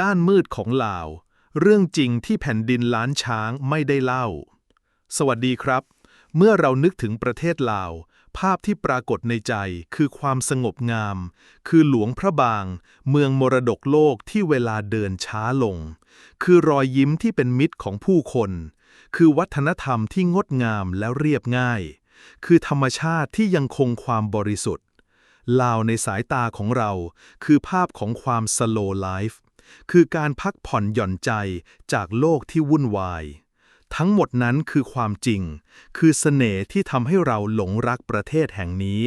ด้านมืดของลาว เรื่องจริงที่แผ่นดินล้านช้างไม่ได้เล่า สวัสดีครับ เมื่อเรานึกถึงประเทศลาว ภาพที่ปรากฏในใจคือความสงบงาม คือหลวงพระบาง เมืองมรดกโลกที่เวลาเดินช้าลง คือรอยยิ้มที่เป็นมิตรของผู้คน คือวัฒนธรรมที่งดงามและเรียบง่าย คือธรรมชาติที่ยังคงความบริสุทธิ์ลาวในสายตาของเราคือภาพของความ slow life คือการพักผ่อนหย่อนใจจากโลกที่วุ่นวาย ทั้งหมดนั้นคือความจริง คือเสน่ห์ที่ทำให้เราหลงรักประเทศแห่งนี้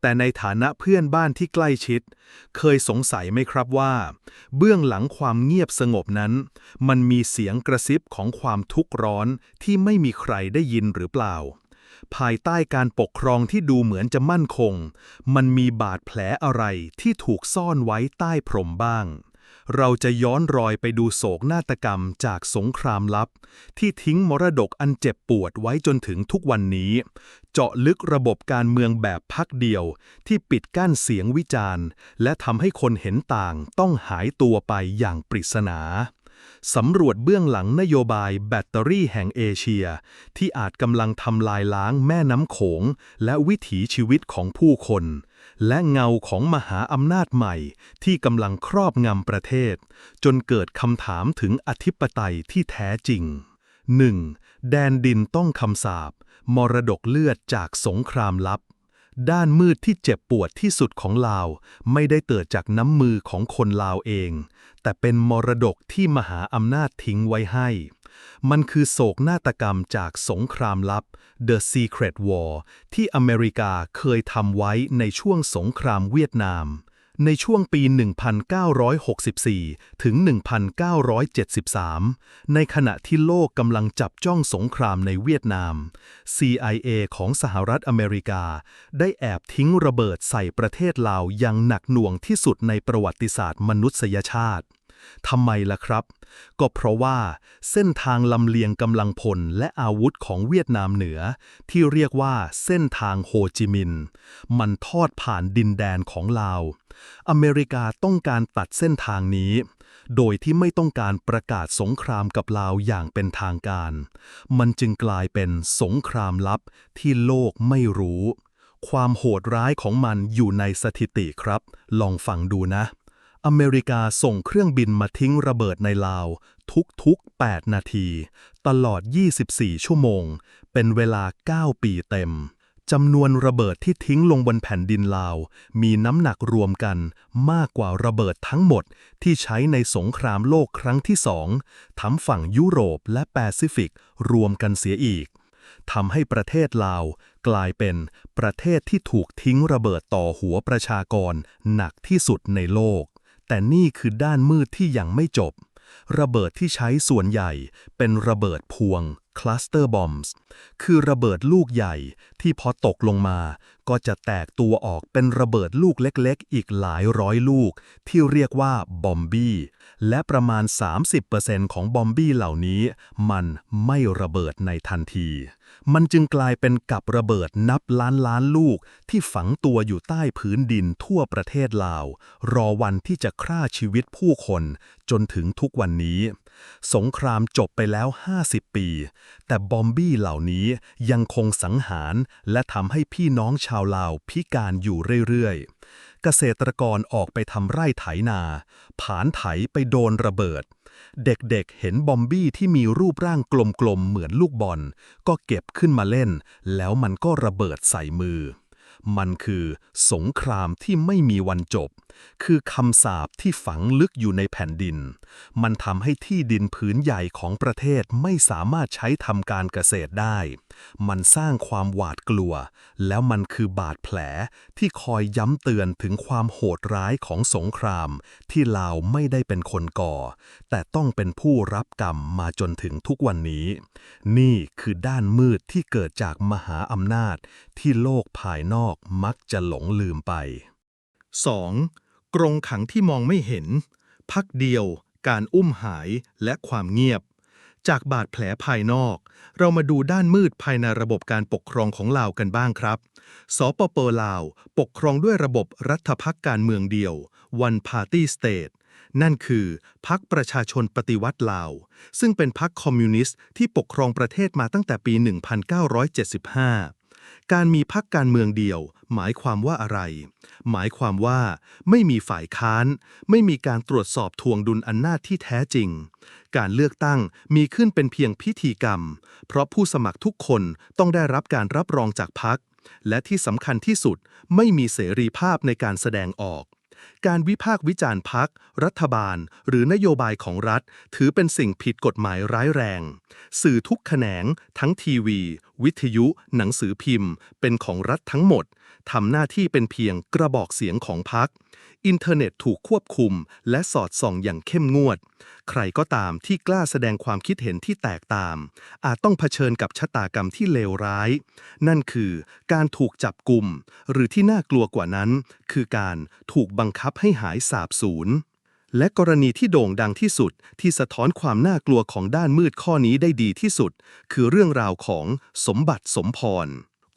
แต่ในฐานะเพื่อนบ้านที่ใกล้ชิด เคยสงสัยไหมครับว่า เบื้องหลังความเงียบสงบนั้น มันมีเสียงกระซิบของความทุกข์ร้อนที่ไม่มีใครได้ยินหรือเปล่าภายใต้การปกครองที่ดูเหมือนจะมั่นคง มันมีบาดแผลอะไรที่ถูกซ่อนไว้ใต้พรมบ้าง เราจะย้อนรอยไปดูโศกนาฏกรรมจากสงครามลับ ที่ทิ้งมรดกอันเจ็บปวดไว้จนถึงทุกวันนี้ เจาะลึกระบบการเมืองแบบพักเดียว ที่ปิดกั้นเสียงวิจารณ์ และทำให้คนเห็นต่างต้องหายตัวไปอย่างปริศนา สำรวจเบื้องหลังนโยบายแบตเตอรี่แห่งเอเชีย ที่อาจกำลังทำลายล้างแม่น้ำโขง และวิถีชีวิตของผู้คน และเงาของมหาอำนาจใหม่ ที่กำลังครอบงำประเทศ จนเกิดคำถามถึงอธิปไตยที่แท้จริง 1. แดนดินต้องคำสาปมรดกเลือดจากสงครามลับ ด้านมืดที่เจ็บปวดที่สุดของลาว ไม่ได้เกิดจากน้ำมือของคนลาวเอง แต่เป็นมรดกที่มหาอำนาจทิ้งไว้ให้ มันคือโศกนาฏกรรมจากสงครามลับ The Secret War ที่อเมริกาเคยทำไว้ในช่วงสงครามเวียดนาม ในช่วงปี 1964 ถึง 1973 ในขณะที่โลกกำลังจับจ้องสงครามในเวียดนาม CIA ของสหรัฐอเมริกา ได้แอบทิ้งระเบิดใส่ประเทศลาวอย่างหนักหน่วงที่สุดในประวัติศาสตร์มนุษยชาติ ทำไมล่ะครับ ก็เพราะว่าเส้นทางลำเลียงกำลังพลและอาวุธของเวียดนามเหนือ ที่เรียกว่าเส้นทางโฮจิมินห์มันทอดผ่านดินแดนของลาว อเมริกาต้องการตัดเส้นทางนี้ โดยที่ไม่ต้องการประกาศสงครามกับลาวอย่างเป็นทางการ มันจึงกลายเป็นสงครามลับที่โลกไม่รู้ ความโหดร้ายของมันอยู่ในสถิติครับ ลองฟังดูนะ อเมริกาส่งเครื่องบินมาทิ้งระเบิดในลาว ทุกๆ 8 นาที ตลอด 24 ชั่วโมง เป็นเวลา 9 ปีเต็มจำนวนระเบิดที่ทิ้งลงบนแผ่นดินลาว มีน้ำหนักรวมกันมากกว่าระเบิดทั้งหมดที่ใช้ในสงครามโลกครั้งที่สองทั้งฝั่งยุโรปและแปซิฟิกรวมกันเสียอีกทำให้ประเทศลาว กลายเป็นประเทศที่ถูกทิ้งระเบิดต่อหัวประชากรหนักที่สุดในโลก แต่นี่คือด้านมืดที่ยังไม่จบ ระเบิดที่ใช้ส่วนใหญ่เป็นระเบิดพวง cluster bombs คือระเบิดลูกใหญ่ที่พอตกลงมา ก็จะแตกตัวออกเป็นระเบิดลูกเล็กๆ อีกหลายร้อยลูก ที่เรียกว่าบอมบี้และประมาณ 30%ของบอมบี้เหล่านี้ มันไม่ระเบิดในทันที มันจึงกลายเป็นกับระเบิดนับล้านล้านลูกที่ฝังตัวอยู่ใต้พื้นดินทั่วประเทศลาว รอวันที่จะฆ่าชีวิตผู้คน จนถึงทุกวันนี้ สงครามจบไปแล้ว 50 ปีแต่บอมบี้เหล่านี้ยังคงสังหารและทำให้พี่น้องชาวลาวพิการอยู่เรื่อยๆ เกษตรกรออกไปทำไร่ไถนา ผานไถไปโดนระเบิด เด็กๆเห็นบอมบี้ที่มีรูปร่างกลมๆเหมือนลูกบอล ก็เก็บขึ้นมาเล่น แล้วมันก็ระเบิดใส่มือ มันคือสงครามที่ไม่มีวันจบ คือคำสาปที่ฝังลึกอยู่ในแผ่นดิน มันทำให้ที่ดินผืนใหญ่ของประเทศไม่สามารถใช้ทำการเกษตรได้ มันสร้างความหวาดกลัว แล้วมันคือบาดแผลที่คอยย้ำเตือนถึงความโหดร้ายของสงคราม ที่ลาวไม่ได้เป็นคนก่อ แต่ต้องเป็นผู้รับกรรมมาจนถึงทุกวันนี้ นี่คือด้านมืดที่เกิดจากมหาอำนาจที่โลกภายนอกมักจะหลงลืมไป 2. กรงขังที่มองไม่เห็น พักเดียว การอุ้มหายและความเงียบ จากบาดแผลภายนอก เรามาดูด้านมืดภายในระบบการปกครองของลาวกันบ้างครับ สปปลาว ปกครองด้วยระบบรัฐพักการเมืองเดียว One Party State นั่นคือพรรคประชาชนปฏิวัติลาว ซึ่งเป็นพรรคคอมมิวนิสต์ที่ปกครองประเทศมาตั้งแต่ปี 1975 การมีพรรคการเมืองเดียว หมายความว่าอะไร หมายความว่า ไม่มีฝ่ายค้าน ไม่มีการตรวจสอบทวงดุลอำนาจที่แท้จริง การเลือกตั้งมีขึ้นเป็นเพียงพิธีกรรม เพราะผู้สมัครทุกคนต้องได้รับการรับรองจากพรรคและที่สำคัญที่สุดไม่มีเสรีภาพในการแสดงออกการวิพากษ์วิจารณ์พัก รัฐบาล หรือนโยบายของรัฐ ถือเป็นสิ่งผิดกฎหมายร้ายแรง สื่อทุกแขนง ทั้งทีวีวิทยุ หนังสือพิมพ์ เป็นของรัฐทั้งหมด ทำหน้าที่เป็นเพียงกระบอกเสียงของพักอินเทอร์เน็ตถูกควบคุม และสอดส่องอย่างเข้มงวด ใครก็ตามที่กล้าแสดงความคิดเห็นที่แตกต่างอาจต้องเผชิญกับชะตากรรมที่เลวร้าย นั่นคือการถูกจับกลุ่ม หรือที่น่ากลัวกว่านั้น คือการถูกบังคับให้หายสาบสูญ และกรณีที่โด่งดังที่สุดที่สะท้อนความน่ากลัวของด้านมืดข้อนี้ได้ดีที่สุด คือเรื่องราวของสมบัติสมพร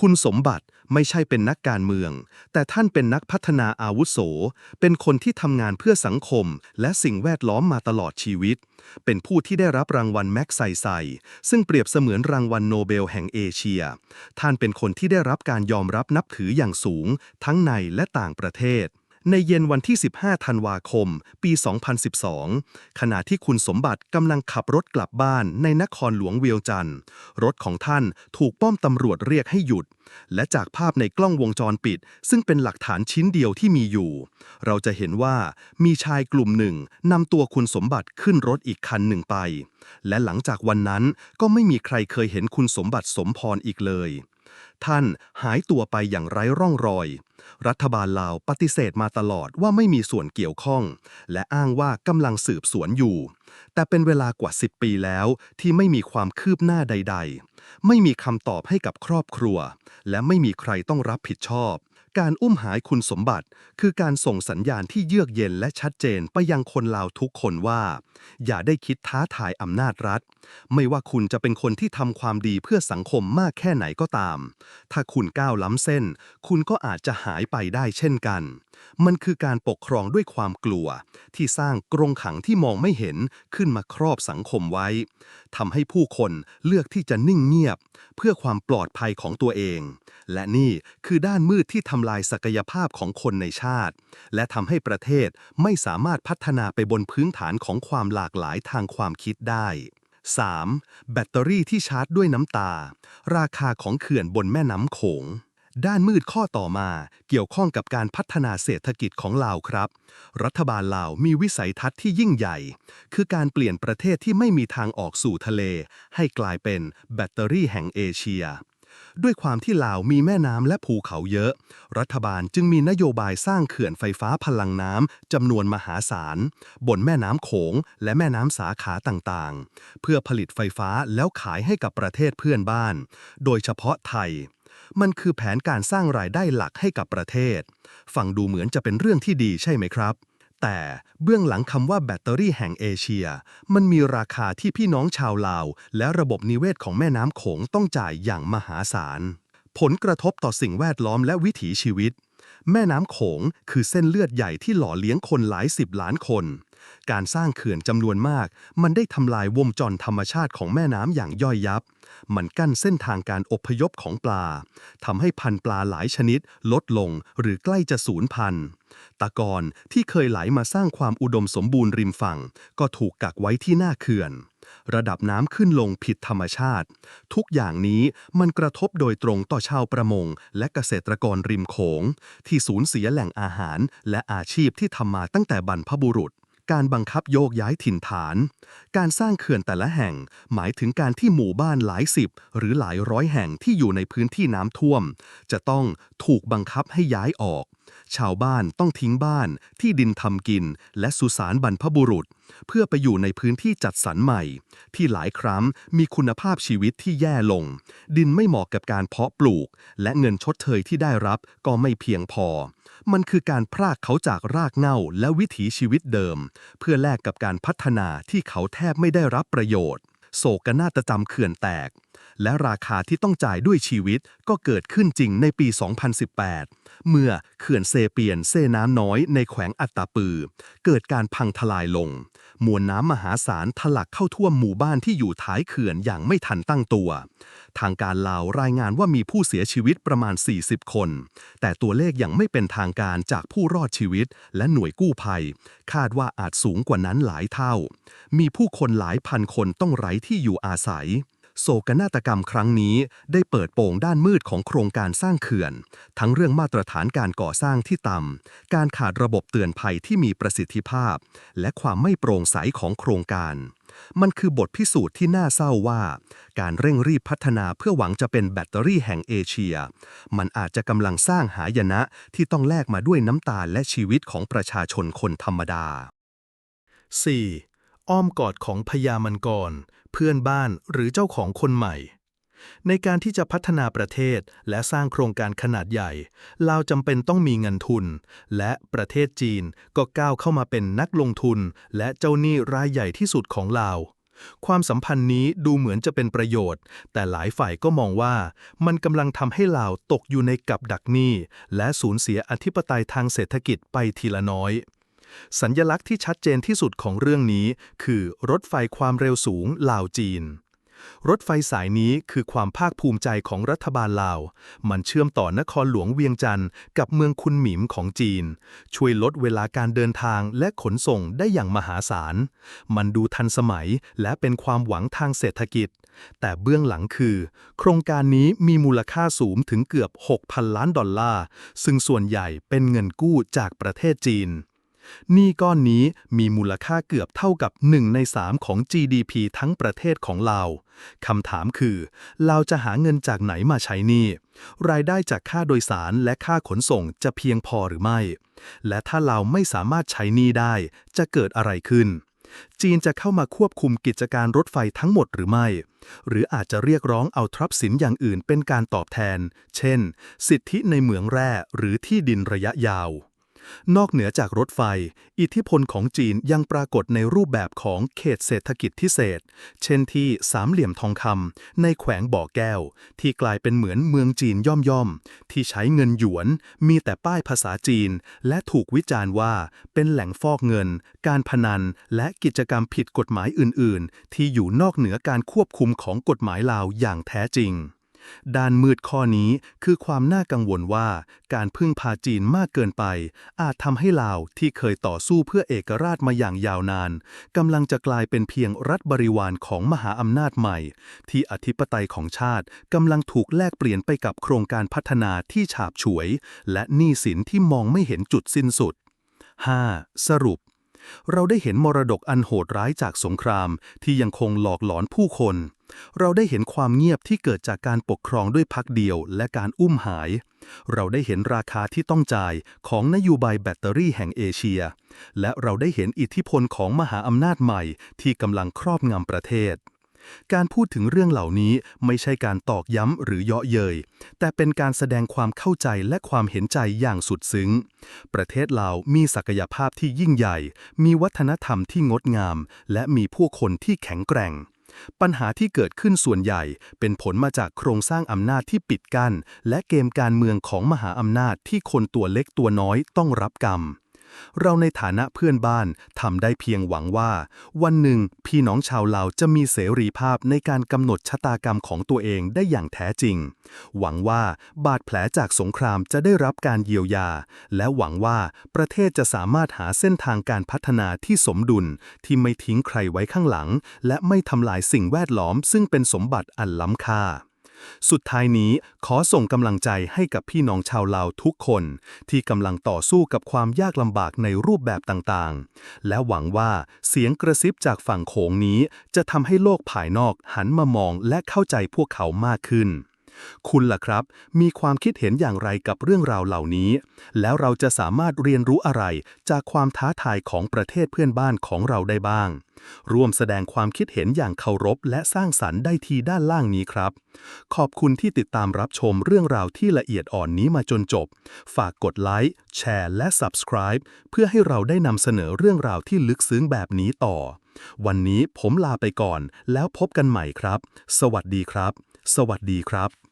คุณสมบัติไม่ใช่เป็นนักการเมือง แต่ท่านเป็นนักพัฒนาอาวุโส เป็นคนที่ทำงานเพื่อสังคม และสิ่งแวดล้อมมาตลอดชีวิต เป็นผู้ที่ได้รับรางวัลแม็กไซไซ ซึ่งเปรียบเสมือนรางวัลโนเบลแห่งเอเชีย ท่านเป็นคนที่ได้รับการยอมรับนับถืออย่างสูง ทั้งในและต่างประเทศ ในเย็นวันที่ 15 ธันวาคม ปี 2012 ขณะที่คุณสมบัติกำลังขับรถกลับบ้านในนครหลวงเวียวจันทร์รถของท่านถูกป้อมตำรวจเรียกให้หยุด และจากภาพในกล้องวงจรปิด ซึ่งเป็นหลักฐานชิ้นเดียวที่มีอยู่ เราจะเห็นว่ามีชายกลุ่มหนึ่งนำตัวคุณสมบัติขึ้นรถอีกคันหนึ่งไป และหลังจากวันนั้นก็ไม่มีใครเคยเห็นคุณสมบัติสมพรอีกเลย ท่านหายตัวไปอย่างไร้ร่องรอย รัฐบาลลาวปฏิเสธมาตลอดว่าไม่มีส่วนเกี่ยวข้อง และอ้างว่ากำลังสืบสวนอยู่ แต่เป็นเวลากว่า 10 ปีแล้วที่ไม่มีความคืบหน้าใด ๆ ไม่มีคำตอบให้กับครอบครัว และไม่มีใครต้องรับผิดชอบ การอุ้มหายคุณสมบัติ คือการส่งสัญญาณที่เยือกเย็นและชัดเจนไปยังคนลาวทุกคนว่า อย่าได้คิดท้าทายอำนาจรัฐ ไม่ว่าคุณจะเป็นคนที่ทำความดีเพื่อสังคมมากแค่ไหนก็ตาม ถ้าคุณก้าวล้ำเส้น คุณก็อาจจะหายไปได้เช่นกัน มันคือการปกครองด้วยความกลัว ที่สร้างกรงขังที่มองไม่เห็นขึ้นมาครอบสังคมไว้ทำให้ผู้คนเลือกที่จะนิ่งเงียบ เพื่อความปลอดภัยของตัวเอง และนี่คือด้านมืดที่ทำลายศักยภาพของคนในชาติ และทำให้ประเทศไม่สามารถพัฒนาไปบนพื้นฐานของความหลากหลายทางความคิดได้ 3. แบตเตอรี่ที่ชาร์จด้วยน้ำตา ราคาของเขื่อนบนแม่น้ำโขง ด้านมืดข้อต่อมาเกี่ยวข้องกับการพัฒนาเศรษฐกิจของลาวครับ รัฐบาลลาวมีวิสัยทัศน์ที่ยิ่งใหญ่ คือการเปลี่ยนประเทศที่ไม่มีทางออกสู่ทะเล ให้กลายเป็นแบตเตอรี่แห่งเอเชีย ด้วยความที่ลาวมีแม่น้ำและภูเขาเยอะ รัฐบาลจึงมีนโยบายสร้างเขื่อนไฟฟ้าพลังน้ำจำนวนมหาศาล บนแม่น้ำโขงและแม่น้ำสาขาต่างๆ เพื่อผลิตไฟฟ้าแล้วขายให้กับประเทศเพื่อนบ้าน โดยเฉพาะไทย มันคือแผนการสร้างรายได้หลักให้กับประเทศ ฟังดูเหมือนจะเป็นเรื่องที่ดีใช่ไหมครับ แต่เบื้องหลังคำว่าแบตเตอรี่แห่งเอเชีย มันมีราคาที่พี่น้องชาวลาว และระบบนิเวศของแม่น้ำโขงต้องจ่ายอย่างมหาศาล ผลกระทบต่อสิ่งแวดล้อมและวิถีชีวิต แม่น้ำโขงคือเส้นเลือดใหญ่ที่หล่อเลี้ยงคนหลายสิบล้านคน การสร้างเขื่อนจำนวนมาก มันได้ทำลายวงจรธรรมชาติของแม่น้ำอย่างย่อยยับ มันกั้นเส้นทางการอพยพของปลาทำให้พันธุ์ปลาหลายชนิด ลดลงหรือใกล้จะสูญพันธุ์ตะกอนที่เคยไหลมาสร้างความอุดมสมบูรณ์ริมฝั่ง ก็ถูกกักไว้ที่หน้าเขื่อน ระดับน้ำขึ้นลงผิดธรรมชาติ ทุกอย่างนี้มันกระทบโดยตรงต่อชาวประมง และเกษตรกรริมโขง ที่สูญเสียแหล่งอาหารและอาชีพที่ทำมาตั้งแต่บรรพบุรุษ การบังคับโยกย้ายถิ่นฐาน การสร้างเขื่อนแต่ละแห่ง หมายถึงการที่หมู่บ้านหลายสิบ หรือหลายร้อยแห่งที่อยู่ในพื้นที่น้ำท่วม จะต้องถูกบังคับให้ย้ายออก ชาวบ้านต้องทิ้งบ้านที่ดินทำกิน และสุสานบรรพบุรุษเพื่อไปอยู่ในพื้นที่จัดสรรใหม่ ที่หลายครั้งมีคุณภาพชีวิตที่แย่ลง ดินไม่เหมาะกับการเพาะปลูก และเงินชดเชยที่ได้รับก็ไม่เพียงพอ มันคือการพรากเขาจากรากเหง้าและวิถีชีวิตเดิม เพื่อแลกกับการพัฒนาที่เขาแทบไม่ได้รับประโยชน์ โศกนาฏจำเขื่อนแตก และราคาที่ต้องจ่ายด้วยชีวิตก็เกิดขึ้นจริงในปี 2018 เมื่อเขื่อนเซเปียนเซน้ำน้อยในแขวงอัตตาปือ เกิดการพังทลายลง มวลน้ำมหาศาลทะลักเข้าท่วมหมู่บ้านที่อยู่ท้ายเขื่อนอย่างไม่ทันตั้งตัว ทางการลาวรายงานว่ามีผู้เสียชีวิตประมาณ 40 คน แต่ตัวเลขยังไม่เป็นทางการจากผู้รอดชีวิต และหน่วยกู้ภัย คาดว่าอาจสูงกว่านั้นหลายเท่า มีผู้คนหลายพันคนต้องไร้ที่อยู่อาศัย โศกนาฏกรรมครั้งนี้ได้เปิดโปงด้านมืดของโครงการสร้างเขื่อน ทั้งเรื่องมาตรฐานการก่อสร้างที่ต่ำ การขาดระบบเตือนภัยที่มีประสิทธิภาพ และความไม่โปร่งใสของโครงการมันคือบทพิสูจน์ที่น่าเศร้าว่า การเร่งรีบพัฒนาเพื่อหวังจะเป็นแบตเตอรี่แห่งเอเชีย มันอาจจะกำลังสร้างหายนะที่ต้องแลกมาด้วยน้ำตาและชีวิตของประชาชนคนธรรมดา 4. อ้อมกอดของพญามังกร เพื่อนบ้านหรือเจ้าของคนใหม่ ในการที่จะพัฒนาประเทศและสร้างโครงการขนาดใหญ่ลาวจำเป็นต้องมีเงินทุน และประเทศจีนก็ก้าวเข้ามาเป็นนักลงทุน และเจ้าหนี้รายใหญ่ที่สุดของลาวความสัมพันธ์นี้ดูเหมือนจะเป็นประโยชน์ แต่หลายฝ่ายก็มองว่า มันกำลังทำให้ลาวตกอยู่ในกับดักหนี้ และสูญเสียอธิปไตยทางเศรษฐกิจไปทีละน้อย สัญญลักษณ์ที่ชัดเจนที่สุดของเรื่องนี้ คือรถไฟความเร็วสูงลาวจีน รถไฟสายนี้คือความภาคภูมิใจของรัฐบาลลาว มันเชื่อมต่อนครหลวงเวียงจันทร์กับเมืองคุนหมิมของจีน ช่วยลดเวลาการเดินทางและขนส่งได้อย่างมหาศาล มันดูทันสมัยและเป็นความหวังทางเศรษฐกิจแต่เบื้องหลังคือ โครงการนี้มีมูลค่าสูงถึงเกือบ 6,000 ล้านดอลลาร์ ซึ่งส่วนใหญ่เป็นเงินกู้จากประเทศจีน หนี้ก้อนนี้มีมูลค่าเกือบเท่ากับ 1 ใน 3 ของ GDP ทั้งประเทศของลาคำถามคือลาจะหาเงินจากไหนมาใช้หนี้รายได้จากค่าโดยสารและค่าขนส่งจะเพียงพอหรือไม่ และถ้าลาไม่สามารถใช้หนี้ได้ จะเกิดอะไรขึ้นจีนจะเข้ามาควบคุมกิจการรถไฟทั้งหมดหรือไม่ หรืออาจจะเรียกร้องเอาทรัพย์สินอย่างอื่นเป็นการตอบแทน เช่น สิทธิในเหมืองแร่หรือที่ดินระยะยาว นอกเหนือจากรถไฟ อิทธิพลของจีนยังปรากฏในรูปแบบของเขตเศรษฐกิจพิเศษ เช่นที่สามเหลี่ยมทองคำในแขวงบ่อแก้ว ที่กลายเป็นเหมือนเมืองจีนย่อมๆ ที่ใช้เงินหยวน มีแต่ป้ายภาษาจีน และถูกวิจารณ์ว่าเป็นแหล่งฟอกเงิน การพนัน และกิจกรรมผิดกฎหมายอื่น ๆ ที่อยู่นอกเหนือการควบคุมของกฎหมายลาวอย่างแท้จริง ด้านมืดข้อนี้คือความน่ากังวลว่าการพึ่งพาจีนมากเกินไป อาจทำให้ลาวที่เคยต่อสู้เพื่อเอกราชมาอย่างยาวนานกำลังจะกลายเป็นเพียงรัฐบริวารของมหาอำนาจใหม่ ที่อธิปไตยของชาติกำลังถูกแลกเปลี่ยนไปกับโครงการพัฒนาที่ฉาบฉวย และหนี้สินที่มองไม่เห็นจุดสิ้นสุด 5. สรุปเราได้เห็นมรดกอันโหดร้ายจากสงครามที่ยังคงหลอกหลอนผู้คน เราได้เห็นความเงียบที่เกิดจากการปกครองด้วยพักเดียวและการอุ้มหาย เราได้เห็นราคาที่ต้องจ่ายของนโยบายแบตเตอรี่แห่งเอเชีย และเราได้เห็นอิทธิพลของมหาอำนาจใหม่ที่กำลังครอบงำประเทศ การพูดถึงเรื่องเหล่านี้ไม่ใช่การตอกย้ำหรือเยาะเย้ยแต่เป็นการแสดงความเข้าใจและความเห็นใจอย่างสุดซึ้ง ประเทศลาวมีศักยภาพที่ยิ่งใหญ่ มีวัฒนธรรมที่งดงาม และมีผู้คนที่แข็งแกร่ง ปัญหาที่เกิดขึ้นส่วนใหญ่ เป็นผลมาจากโครงสร้างอำนาจที่ปิดกั้น และเกมการเมืองของมหาอำนาจที่คนตัวเล็กตัวน้อยต้องรับกรรม เราในฐานะเพื่อนบ้านทำได้เพียงหวังว่า วันหนึ่งพี่น้องชาวลาวจะมีเสรีภาพในการกำหนดชะตากรรมของตัวเองได้อย่างแท้จริง หวังว่าบาดแผลจากสงครามจะได้รับการเยียวยา และหวังว่าประเทศจะสามารถหาเส้นทางการพัฒนาที่สมดุลที่ไม่ทิ้งใครไว้ข้างหลัง และไม่ทำลายสิ่งแวดล้อมซึ่งเป็นสมบัติอันล้ำค่า สุดท้ายนี้ขอส่งกำลังใจให้กับพี่น้องชาวลาวทุกคน ที่กำลังต่อสู้กับความยากลำบากในรูปแบบต่างๆ และหวังว่าเสียงกระซิบจากฝั่งโขงนี้ จะทำให้โลกภายนอกหันมามองและเข้าใจพวกเขามากขึ้น คุณล่ะครับ มีความคิดเห็นอย่างไรกับเรื่องราวเหล่านี้ แล้วเราจะสามารถเรียนรู้อะไร จากความท้าทายของประเทศเพื่อนบ้านของเราได้บ้าง ร่วมแสดงความคิดเห็นอย่างเคารพ และสร้างสรรค์ได้ที่ด้านล่างนี้ครับ ขอบคุณที่ติดตามรับชมเรื่องราวที่ละเอียดอ่อนนี้มาจนจบ ฝากกดไลค์ แชร์ และ Subscribe เพื่อให้เราได้นำเสนอเรื่องราวที่ลึกซึ้งแบบนี้ต่อ วันนี้ผมลาไปก่อน แล้วพบกันใหม่ครับ สวัสดีครับ สวัสดีครับ